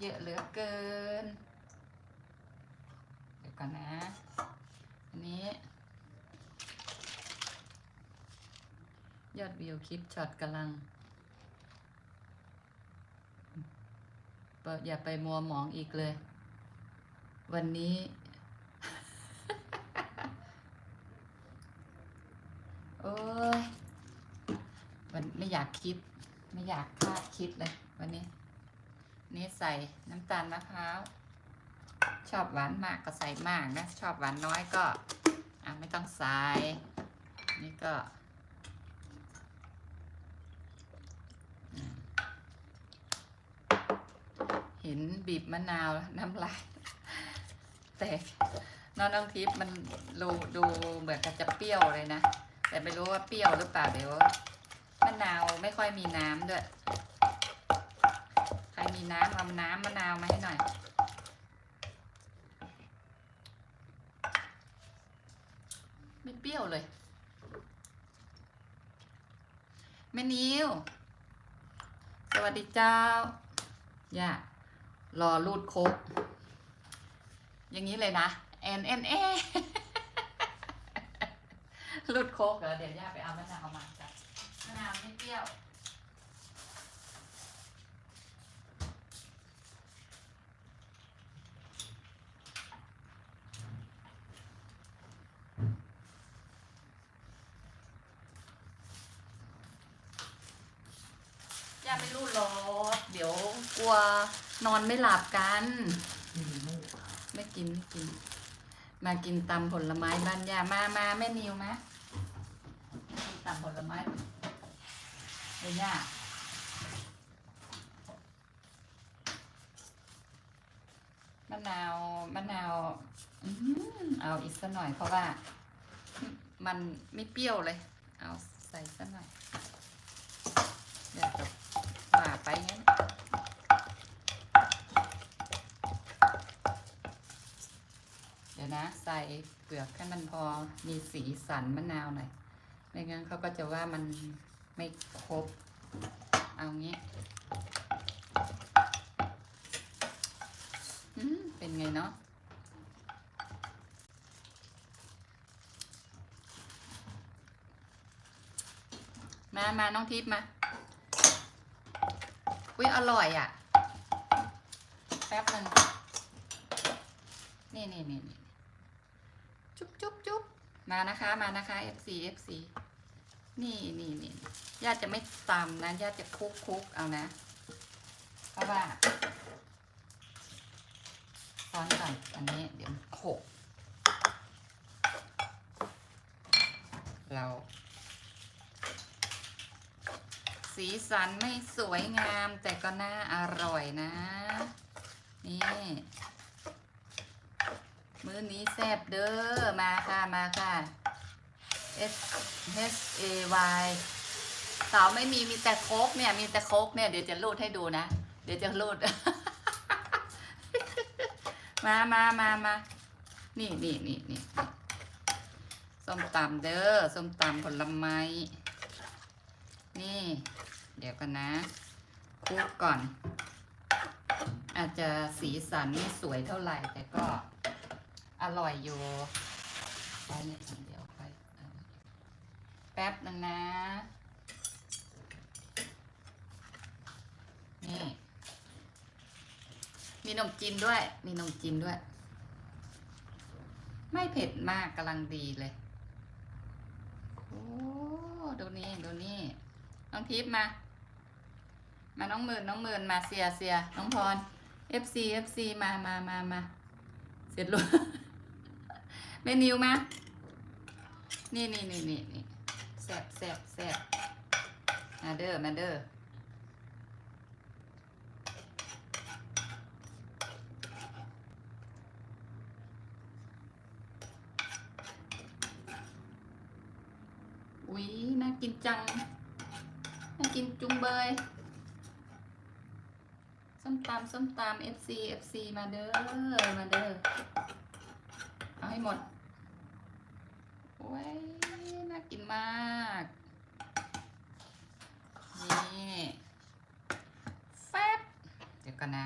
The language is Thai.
เยอะเหลือเกิน เดี๋ยวก่อนนะ อันนี้ ยอดวิวคลิปช็อตกำลัง อย่าไปมัวหมองอีกเลย วันนี้ โอ้ยวันไม่อยากคิด ไม่อยากคาดคิดเลย ใส่น้ำตาลมะพร้าวชอบหวานมากก็ใส่มากนะ ชอบหวานน้อยก็อะไม่ต้องใส่นี่ก็เห็นบีบมะนาวน้ำลายแตกน้องน้องทิพย์มันดูดูเหมือนกับจะเปรี้ยวเลยนะ แต่ไม่รู้ว่าเปรี้ยวหรือเปล่าเดี๋ยวมะนาวไม่ค่อยมีน้ำด้วย รมีน้ำเอาน้ำมะนาวมาให้หน่อย ไม่เปรี้ยวเลยแม่นิว สวัสดีเจ้าย่ารอรูดโคกอย่างนี้เลยนะแอนแอนแอรูดโคกเหรอเดี๋ยวย่าไปเอามะนาวมาจ้ะมะนาวไม่เปรี้ยว ย่าไม่รูดรถเดี๋ยวกลัวนอนไม่หลับกัน ไม่กินไม่กิน มากินตำผลไม้บ้านย่ามามาแม่นิวมากินตำผลไม้เดี๋ยวย่ามะนาวมะนาวอื้อหือเอาอีกสักหน่อยเพราะว่า มันไม่เปรี้ยวเลย เอาใส่สักหน่อย เดี๋ยวจะว่าไปงั้น เดี๋ยวนะ ใส่เปลือกให้มันพอมีสีสันมะนาวหน่อย ไม่งั้นเขาก็จะว่ามันไม่ครบ เอางี้เป็นไงเนาะมามาน้องทิพย์มา อุ้ยอร่อยอะ แป๊บหนึ่งนี่นี่นี่ จุ๊บจุ๊บจุ๊บมานะคะมานะคะ FC FC นี่นี่นี่ญาติจะไม่ตำนะญาติจะคุกคุกเอานะ เพราะว่าซ้อนก่อนอันนี้เดี๋ยวโขกเรา สีสันไม่สวยงามแต่ก็น่าอร่อยนะ นี่ อนี้แซ่บเด้อ มาค่ะ มาค่ะ S H A Y สาวไม่มีมีแต่โคกเนี่ย มีแต่โคกเนี่ย เดี๋ยวจะรูดให้ดูนะ เดี๋ยวจะรูด มามามามานี่นี่นี่นี่ส้มตำเด้อ ส้มตำผลไม้ นี่ เดี๋ยวกันนะคลุกก่อน อาจจะสีสันไม่สวยเท่าไหร่แต่ก็ อร่อยอยู่ไปเนี่ยเดี๋ยวไปแป๊บหนึ่งนะ นี่ มีนมจีนด้วย มีนมจีนด้วย ไม่เผ็ดมากกำลังดีเลยโอ้ดูนี่ดูนี่น้องทิพย์มา มาน้องหมื่นน้องหมื่นมาเสียเสียน้องพร FC FC มามามามาเสร็จแล้ว เมนิวมานี่นี่นี่นี่นี่แซ่บแซ่บแซ่บมาเด้อมาเด้ออุ๊ยน่ากินจัง น่ากินจุงเบย ส้มตำส้มตำ FC FC มาเด้อ มาเด้อ ให้หมดโอ้ยน่ากินมาก นี่แฟบเดี๋ยวกันนะ